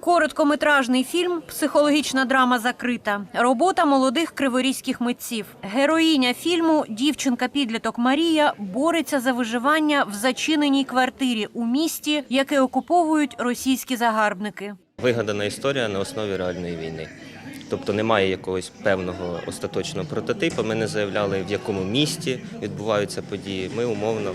Короткометражний фільм Психологічна драма закрита. Робота молодих криворізьких митців. Героїня фільму, дівчинка підліток Марія, бореться за виживання в зачиненій квартирі у місті, яке окуповують російські загарбники. Вигадана історія на основі реальної війни. Тобто немає якогось певного остаточного прототипу. Ми не заявляли, в якому місті відбуваються події. Ми умовно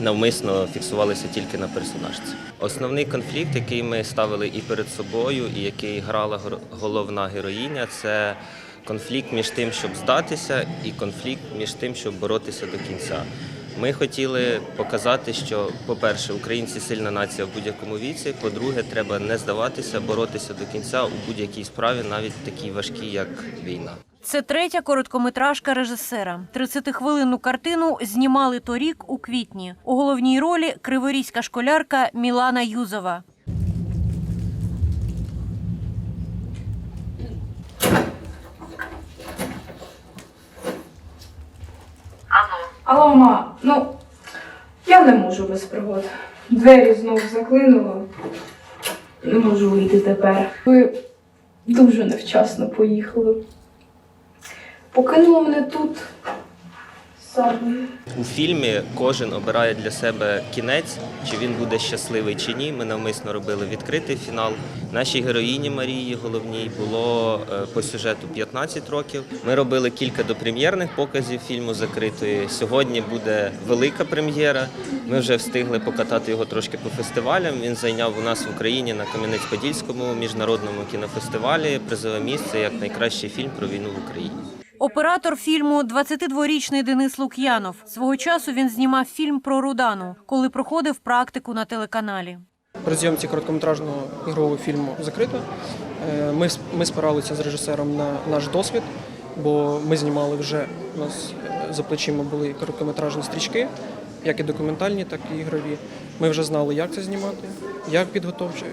навмисно фіксувалися тільки на персонажці. Основний конфлікт, який ми ставили і перед собою, і який грала головна героїня, це конфлікт між тим, щоб здатися, і конфлікт між тим, щоб боротися до кінця. Ми хотіли показати, що, по-перше, українці сильна нація в будь-якому віці. По-друге, треба не здаватися, боротися до кінця у будь-якій справі, навіть такій важкій, як війна. Це третя короткометражка режисера. 30-хвилинну картину знімали торік у квітні. У головній ролі криворізька школярка Мілана Юзова. Алло, ма, ну я не можу без пригод. Двері знову заклинуло. Не можу вийти тепер. Ви дуже невчасно поїхали. Покинуло мене тут самою. У фільмі кожен обирає для себе кінець, чи він буде щасливий чи ні. Ми навмисно робили відкритий фінал. Нашій героїні Марії головній було е, по сюжету 15 років. Ми робили кілька допрем'єрних показів фільму закритої. Сьогодні буде велика прем'єра. Ми вже встигли покатати його трошки по фестивалям. Він зайняв у нас в Україні на Кам'янець-Подільському міжнародному кінофестивалі призове місце як найкращий фільм про війну в Україні. Оператор фільму 22-річний Денис Лук'янов. Свого часу він знімав фільм про Рудану, коли проходив практику на телеканалі. При зйомці короткометражного ігрового фільму закрито. Е, Ми, ми спиралися з режисером на наш досвід, бо ми знімали вже у нас е, за плечима були короткометражні стрічки, як і документальні, так і ігрові. Ми вже знали, як це знімати, як підготовчий,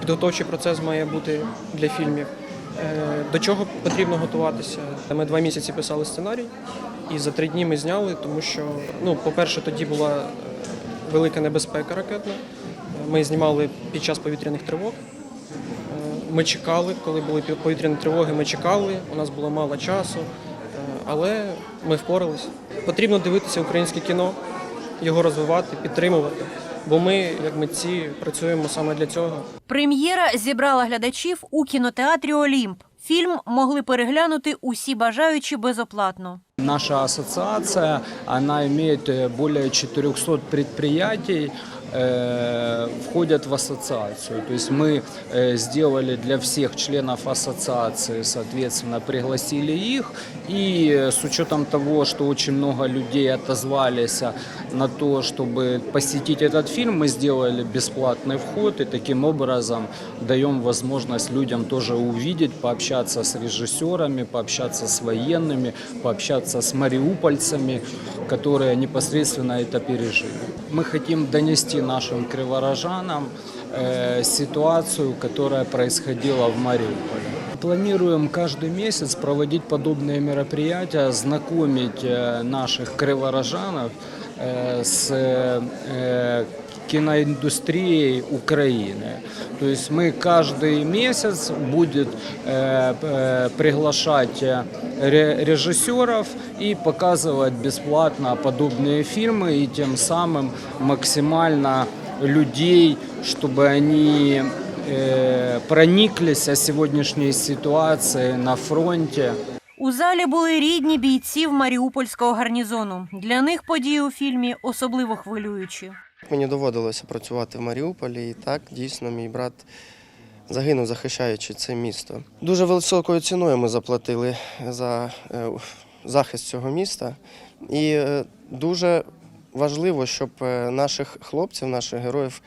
підготовчий процес має бути для фільмів, до чого потрібно готуватися. Ми два місяці писали сценарій, і за три дні ми зняли, тому що, ну, по-перше, тоді була е, велика небезпека ракетна. Ми знімали під час повітряних тривог. Е, Ми чекали, коли були повітряні тривоги, ми чекали, у нас було мало часу, е, але ми впоралися. Потрібно дивитися українське кіно, його розвивати, підтримувати, бо ми, як митці, працюємо саме для цього. Прем'єра зібрала глядачів у кінотеатрі Олімп. Фільм могли переглянути усі бажаючі безоплатно. Наша асоціація вона має більше более 400 предприятий, э, входят в ассоциацию. То есть мы э, сделали для всех членов ассоциации, соответственно, пригласили их. И э, с учетом того, что очень много людей отозвались а, на то, чтобы посетить этот фильм, мы сделали бесплатный вход и таким образом даем возможность людям тоже увидеть, пообщаться с режиссерами, пообщаться с военными, пообщаться с мариупольцами, которые непосредственно это пережили. Мы хотим донести нашим криворожанам э, ситуацию, которая происходила в Мариуполе. Планируем каждый месяц проводить подобные мероприятия, знакомить э, наших криворожанов э, с э, киноиндустрией Украины. То есть мы каждый месяц будет э, э, приглашать э, ре- режиссеров и показывать бесплатно подобные фильмы и тем самым максимально людей, чтобы они э, прониклись о сегодняшней ситуации на фронте. У залі були рідні бійців Маріупольського гарнізону. Для них події у фільмі особливо хвилюючі. Мені доводилося працювати в Маріуполі, і так дійсно мій брат загинув, захищаючи це місто. Дуже високою ціною ми заплатили за е, захист цього міста. І е, дуже важливо, щоб е, наших хлопців, наших героїв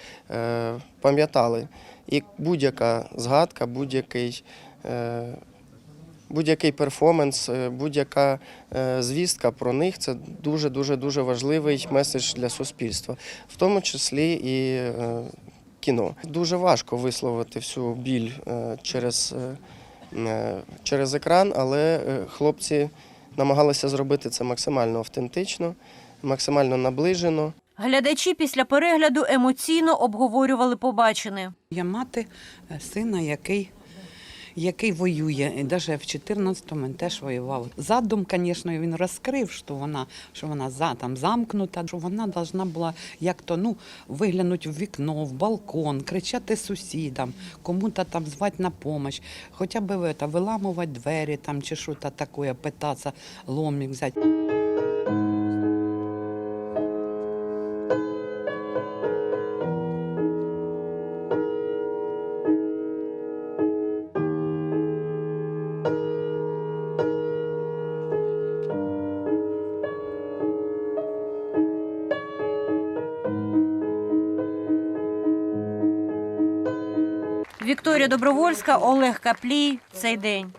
пам'ятали. І будь-яка згадка, будь-який. Будь-який перформанс, е, будь-яка е, звістка про них це дуже дуже дуже важливий меседж для суспільства, в тому числі і е, кіно. Дуже важко висловити всю біль через, через екран, але хлопці намагалися зробити це максимально автентично, максимально наближено. Глядачі після перегляду емоційно обговорювали побачене. Я мати сина, який, який воює. Навіть в 14-му він теж воював. Задум, звісно, він розкрив, що вона, що вона за, там, замкнута, що вона повинна була як то ну, виглянути в вікно, в балкон, кричати сусідам, кому-то там звати на допомогу, хоча б виламувати двері там, чи що то таке, питатися, ломик взяти. Вікторія Добровольська, Олег Каплій. Цей день.